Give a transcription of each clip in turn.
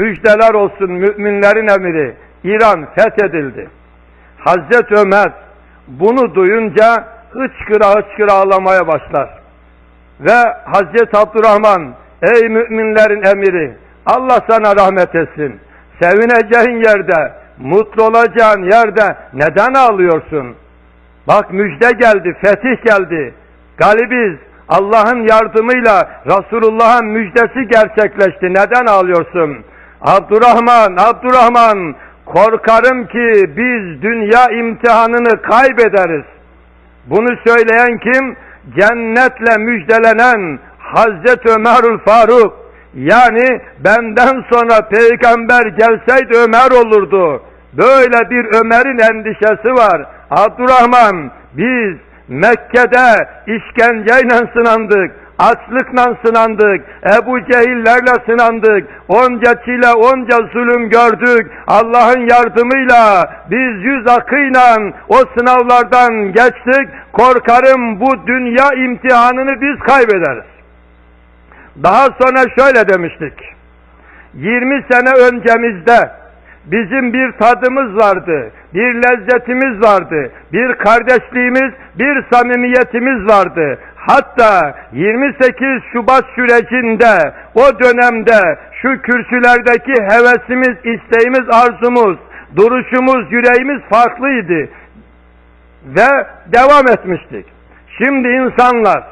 Müjdeler olsun müminlerin emiri. İran fethedildi. Hazreti Ömer bunu duyunca hıçkıra hıçkıra ağlamaya başlar. Ve Hazreti Abdurrahman ey müminlerin emiri Allah sana rahmet etsin. Sevineceğin yerde, mutlu olacağın yerde neden ağlıyorsun? Bak müjde geldi, fetih geldi. Galibiz. Allah'ın yardımıyla Resulullah'ın müjdesi gerçekleşti. Neden ağlıyorsun? Abdurrahman, Abdurrahman korkarım ki biz dünya imtihanını kaybederiz. Bunu söyleyen kim? Cennetle müjdelenen Hazreti Ömerül Faruk. Yani benden sonra peygamber gelseydi Ömer olurdu. Böyle bir Ömer'in endişesi var. Abdurrahman biz Mekke'de işkenceyle sınandık. Açlıkla sınandık, Ebu Cehillerle sınandık, onca çile, onca zulüm gördük. Allah'ın yardımıyla biz yüz akıyla o sınavlardan geçtik. Korkarım bu dünya imtihanını biz kaybederiz. Daha sonra şöyle demiştik. 20 sene öncemizde bizim bir tadımız vardı, bir lezzetimiz vardı, bir kardeşliğimiz, bir samimiyetimiz vardı. Hatta 28 Şubat sürecinde, o dönemde şu kürsülerdeki hevesimiz, isteğimiz, arzumuz, duruşumuz, yüreğimiz farklıydı. Ve devam etmiştik. Şimdi insanlar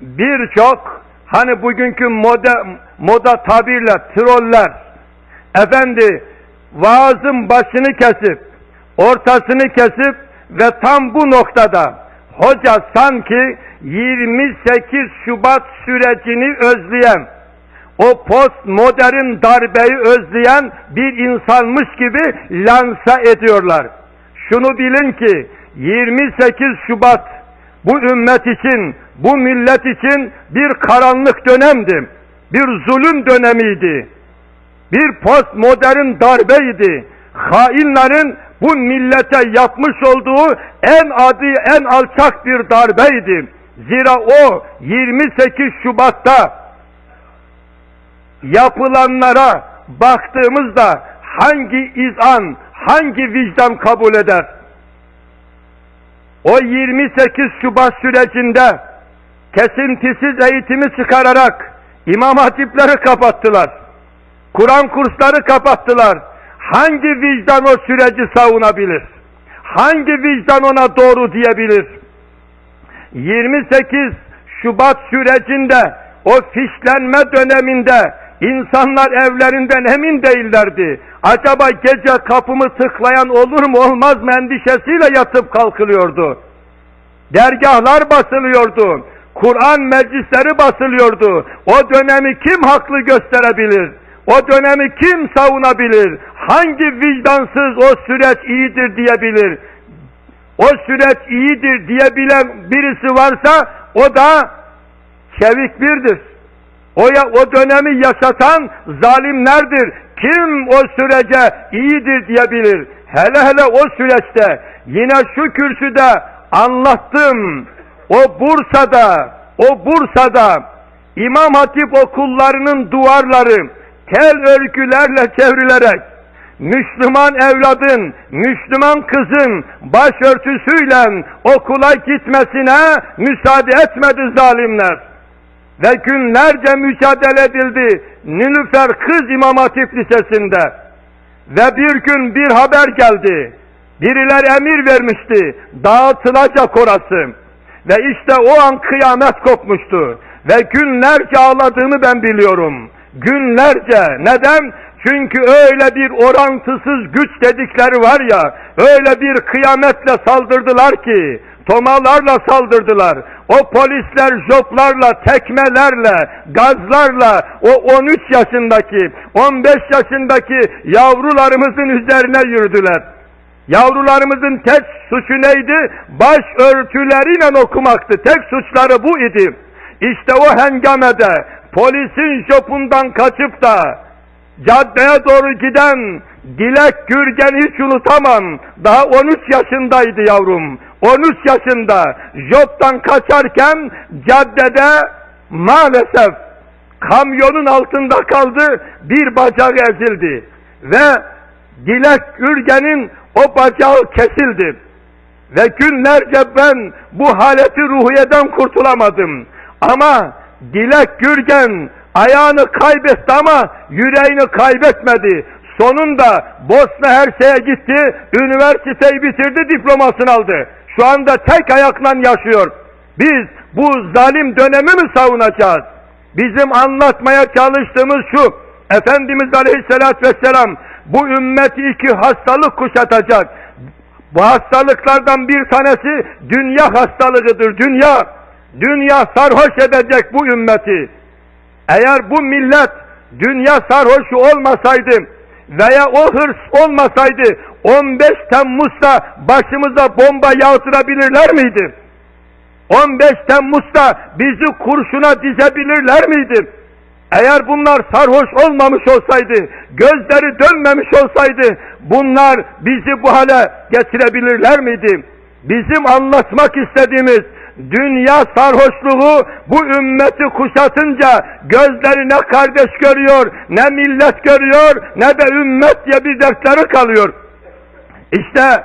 birçok hani bugünkü moda, moda tabirle troller efendi vaazın başını kesip ortasını kesip ve tam bu noktada hoca sanki 28 Şubat sürecini özleyen o postmodern darbeyi özleyen bir insanmış gibi lansa ediyorlar. Şunu bilin ki 28 Şubat bu ümmet için, bu millet için bir karanlık dönemdi. Bir zulüm dönemiydi. Bir postmodern darbeydi. Hainlerin bu millete yapmış olduğu en adi, en alçak bir darbeydi. Zira o 28 Şubat'ta yapılanlara baktığımızda hangi izan, hangi vicdan kabul eder? O 28 Şubat sürecinde kesintisiz eğitimi çıkararak imam hatipleri kapattılar. Kur'an kursları kapattılar. Hangi vicdan o süreci savunabilir? Hangi vicdan ona doğru diyebilir? 28 Şubat sürecinde o fişlenme döneminde insanlar evlerinden emin değillerdi. Acaba gece kapımı tıklayan olur mu olmaz mı endişesiyle yatıp kalkılıyordu. Dergahlar basılıyordu. Kur'an meclisleri basılıyordu. O dönemi kim haklı gösterebilir? O dönemi kim savunabilir? Hangi vicdansız o süreç iyidir diyebilir? O süreç iyidir diyebilen birisi varsa o da çevik birdir. O, ya, o dönemi yaşatan zalimlerdir. Kim o sürece iyidir diyebilir? Hele hele o süreçte yine şu kürsüde anlattım. O Bursa'da, o Bursa'da İmam Hatip okullarının duvarları tel örgülerle çevrilerek Müslüman evladın, Müslüman kızın başörtüsüyle okula gitmesine müsaade etmedi zalimler. Ve günlerce mücadele edildi Nilüfer Kız İmam Hatip Lisesi'nde. Ve bir gün bir haber geldi. Biriler emir vermişti. Dağıtılacak orası. Ve işte o an kıyamet kopmuştu. Ve günlerce ağladığını ben biliyorum. Günlerce. Neden? Çünkü öyle bir orantısız güç dedikleri var ya, öyle bir kıyametle saldırdılar ki, tomalarla saldırdılar. O polisler joplarla, tekmelerle, gazlarla o 13 yaşındaki, 15 yaşındaki yavrularımızın üzerine yürüdüler. Yavrularımızın tek suçu neydi? Baş örtüleriyle okumaktı. Tek suçları bu idi. İşte o hengamede polisin jopundan kaçıp da caddeye doğru giden Dilek Gürgen hiç unutamam. Daha 13 yaşındaydı yavrum. 13 yaşında joptan kaçarken caddede maalesef kamyonun altında kaldı, bir bacağı ezildi. Ve Dilek Ürgen'in o bacağı kesildi. Ve günlerce ben bu haleti ruhiyeden kurtulamadım. Ama Dilek Gürgen ayağını kaybetti ama yüreğini kaybetmedi. Sonunda Bosna Hersek'e gitti, üniversiteyi bitirdi, diplomasını aldı. Şu anda tek ayakla yaşıyor. Biz bu zalim dönemi mi savunacağız? Bizim anlatmaya çalıştığımız şu, Efendimiz Aleyhisselatü Vesselam bu ümmeti iki hastalık kuşatacak. Bu hastalıklardan bir tanesi dünya hastalığıdır. Dünya, dünya sarhoş edecek bu ümmeti. Eğer bu millet dünya sarhoşu olmasaydı veya o hırs olmasaydı 15 Temmuz'da başımıza bomba yağdırabilirler miydi? 15 Temmuz'da bizi kurşuna dizebilirler miydi? Eğer bunlar sarhoş olmamış olsaydı, gözleri dönmemiş olsaydı bunlar bizi bu hale getirebilirler miydi? Bizim anlatmak istediğimiz dünya sarhoşluğu bu ümmeti kuşatınca gözleri ne kardeş görüyor, ne millet görüyor, ne de ümmet diye bir dertleri kalıyor. İşte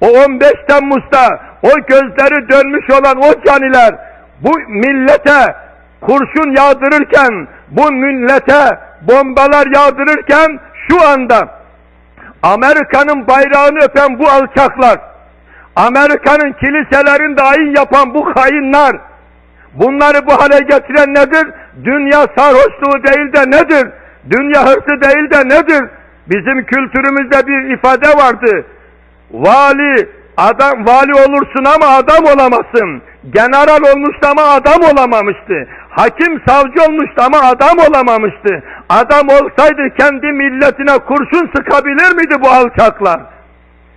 o 15 Temmuz'da o gözleri dönmüş olan o caniler bu millete kurşun yağdırırken, bu millete bombalar yağdırırken şu anda Amerika'nın bayrağını öpen bu alçaklar, Amerika'nın kiliselerinde ayin yapan bu hainler, bunları bu hale getiren nedir? Dünya sarhoşluğu değil de nedir? Dünya hırsı değil de nedir? Bizim kültürümüzde bir ifade vardı. Vali, adam vali olursun ama adam olamazsın. General olmuştu ama adam olamamıştı. Hakim savcı olmuştu ama adam olamamıştı. Adam olsaydı kendi milletine kurşun sıkabilir miydi bu alçaklar?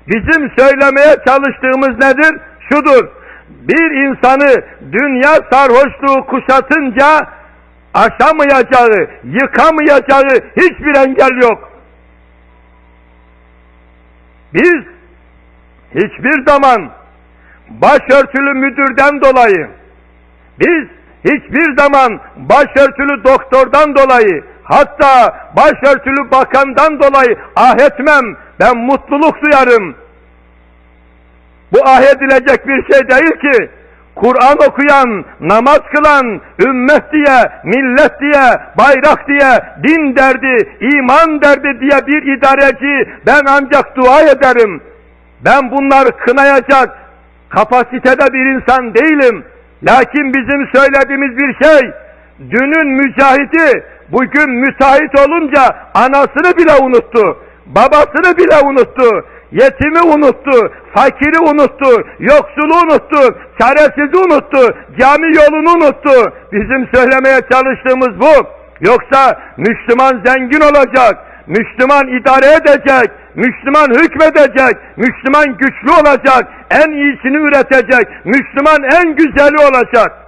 Bizim söylemeye çalıştığımız nedir? Şudur. Bir insanı dünya sarhoşluğu kuşatınca aşamayacağı, yıkamayacağı hiçbir engel yok. Biz hiçbir zaman başörtülü müdürden dolayı, biz hiçbir zaman başörtülü doktordan dolayı, hatta başörtülü bakandan dolayı ah etmem, ben mutluluk duyarım. Bu ah edilecek bir şey değil ki, Kur'an okuyan, namaz kılan, ümmet diye, millet diye, bayrak diye, din derdi, iman derdi diye bir idareci ben ancak dua ederim. Ben bunları kınayacak kapasitede bir insan değilim. Lakin bizim söylediğimiz bir şey, dünün mücahidi bugün müteahhit olunca anasını bile unuttu, babasını bile unuttu, yetimi unuttu, fakiri unuttu, yoksulu unuttu, çaresizi unuttu, cami yolunu unuttu. Bizim söylemeye çalıştığımız bu. Yoksa Müslüman zengin olacak, Müslüman idare edecek, Müslüman hükmedecek, Müslüman güçlü olacak, en iyisini üretecek, Müslüman en güzeli olacak.